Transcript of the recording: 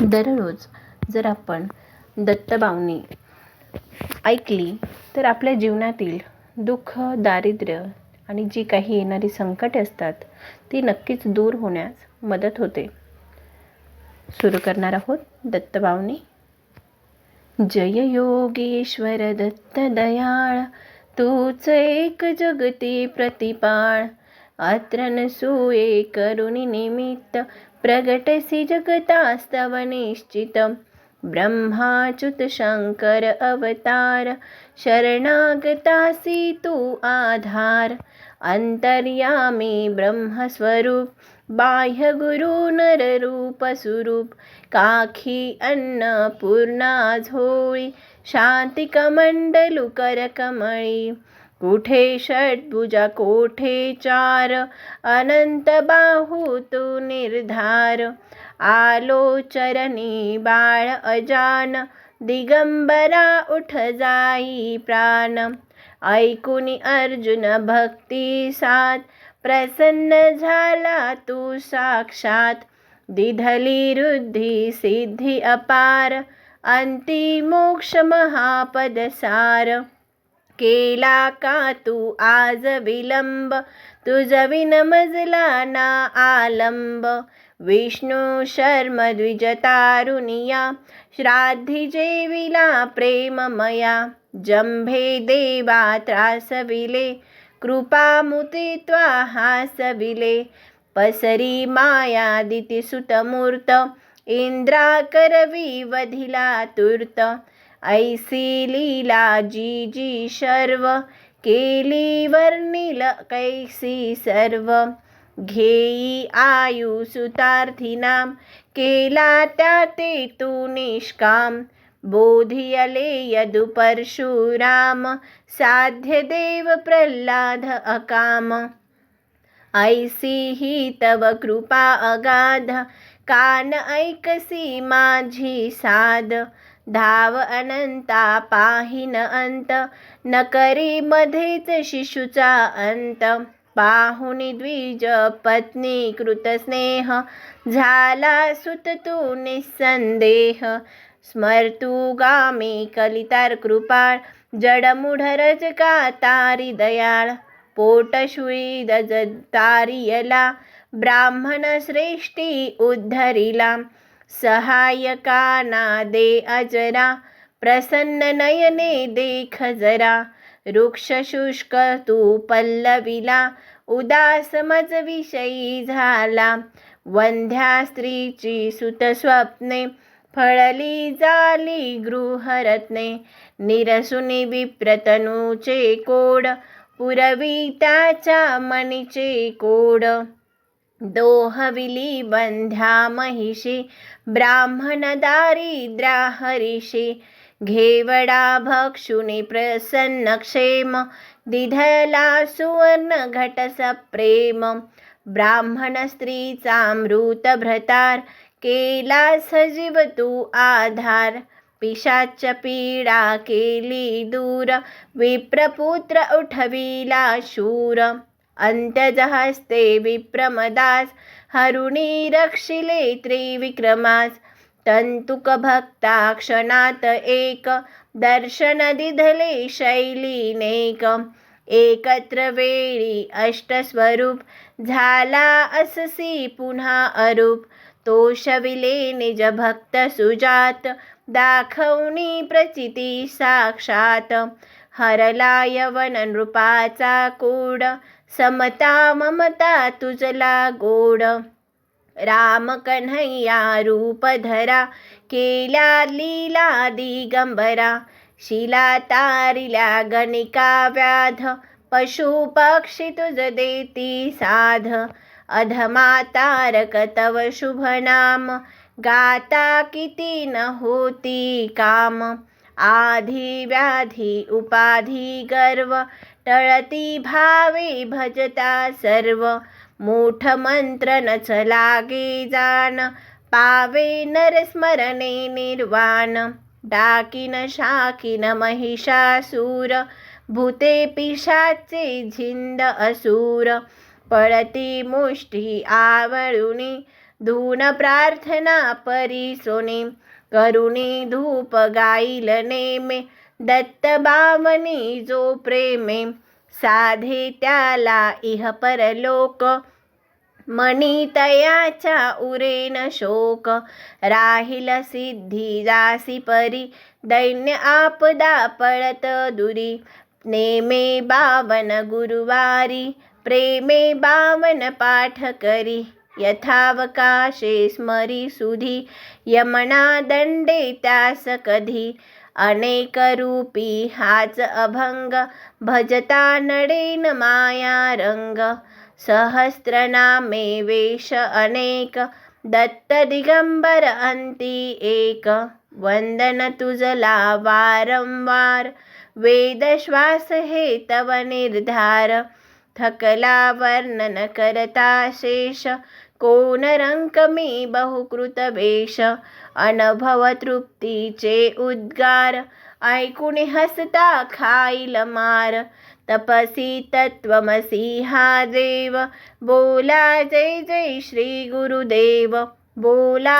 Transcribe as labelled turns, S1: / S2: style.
S1: दररोज जर आपण दत्तबावनी ऐकली तर आपल्या जीवनातील दुःख दारिद्र्य आणि जी काही येणारी संकटे असतात ती नक्कीच दूर होण्यास मदत होते. सुरू करणार आहोत दत्तबावनी जय योगेश्वर दत्त दयाळ तूच एक जगती प्रतिपाळ. अत्र नसूये करुणी निमित्त प्रगटसी जगतास्तव निश्चित। ब्रह्माच्युत शङ्कर अवतार शरणागतासी तु आधार। अंतर्यामी ब्रह्मस्वरूप बाह्यगुरु नररूपस्वरूप काखी अन्नपूर्णा झोळी शांतिकमंडलू कुठे षड्भुजा कोठे चार? अनंत बाहू तू निर्धार। आलो चरणी बाळ अजान। दिगंबरा उठ जाई प्राण। ऐकुनी अर्जुन भक्ती साथ। प्रसन्न झाला तू साक्षात। दिधली रुद्धी सिद्धी अपार। अंती मोक्ष महापद सार। केला का तू आज विलंब? तुझ विनमजला ना आलंब. विष्णू शर्म द्विजतारुनिया श्राद्धी जेविला प्रेममया. जंभे देवा त्रासविले कृपामुते त्वा हासविले. पसरी माया दितिसुतमूर्त इंद्रा वधिला तूर्त. ऐसी लीला जी जी शर्व केली वर्णिल कैसी सर्व. घेई आयु सुतार्थिनाम केला त्या ते तू निष्काम. बोधियले यदु परशुराम साध्य देव प्रल्हाद अकाम. ऐसी ही तव कृपा अगाध कान ऐकसी माझी साध. धाव अनंता पाहिन अंत न करी मध्येच शिशुचा अंत. पाहुनी द्विज पत्नी कृतस्नेह झाला सुत तू निसंदेह. स्मर्तू गामी कलितार कृपाळ जडमुढ रजका तारी दयाळ. पोटशुई दज तारियला ब्राह्मण श्रेष्ठी उद्धरिला. सहायकाना दे अजरा प्रसन्न नयने देख जरा वृक्ष शुष्क तू पल्लविला उदास मज विषयी झाला वंध्या स्त्रीची सुत स्वप्ने फळली जाली गृहरत्ने निरसुनी विप्रतनूचे कोड पुरवी त्याच्या मणीचे कोड. दोहविली बंध्या महिषी ब्राह्मण दारिद्रा हरिषी। घेवडा भक्षुनी प्रसन्न क्षेम दिधला सुवर्ण घट प्रेम ब्राह्मण स्त्रीचा मृत भ्रतार केला सजीव तू आधार। पिशाच पीडा केली दूर विप्रपुत्र उठविला शूर। अंत्यजहस्ते विप्रमदास हरुणी रक्षिले त्रिविक्रमास। तंतुक भक्ता क्षणात एक दर्शन दिधले शैलीनेक। एकत्र वेळी अष्टस्वरूप झाला अससी पुन्हा अरूप। तोषविले निज भक्त सुजात दाखवणी प्रचिती साक्षात। हरला यवन नृपाचा कोड समता ममता तुझला गोड. राम कन्हैया रूप धरा केल्या लीला दिगंबरा शिला तारिल्या गणिका व्याध पशु पक्षी तुझ देती साध. अधमा तारक तव शुभ नाम गाता किती न होती काम. आधी व्याधी उपाधी गर्व टळती भावे भजता सर्व। मोठ मंत्र नच लागे जाण पावे नरस्मरणे निर्वाण। डाकिन शाकिन महिषासूर भूते पिशाचे झिंद असूर। पळती मुष्टी आवळुनी धून प्रार्थना परी करुणी धूप गाईल नेमे दत्त बावनी जो प्रेमे साधे त्याला इह परलोक. मणी तयाच्या उरेन शोक राहिल सिद्धी जासी परी दैन्य आपदा पळत दुरी. नेमे बावन गुरुवारी प्रेमे बावन पाठ करी. यथावकाशे स्मरी सुधी यमना दंडे त्यास कधी। अनेक रूपी हाच अभंग भजता नडेन माया रंग। सहस्रनामे वेश अनेक दत्त दिगंबर अंती एक। वंदन तुझला वारंवार वेद श्वास हे तव निर्धार। थकला वर्णन करता शेष कोण रंक मी बहुकृत तृप्तीचे उद्गार ऐकून हसता खाईल मार तपसी तत्वमसी हा देव बोला जय जय श्री गुरुदेव बोला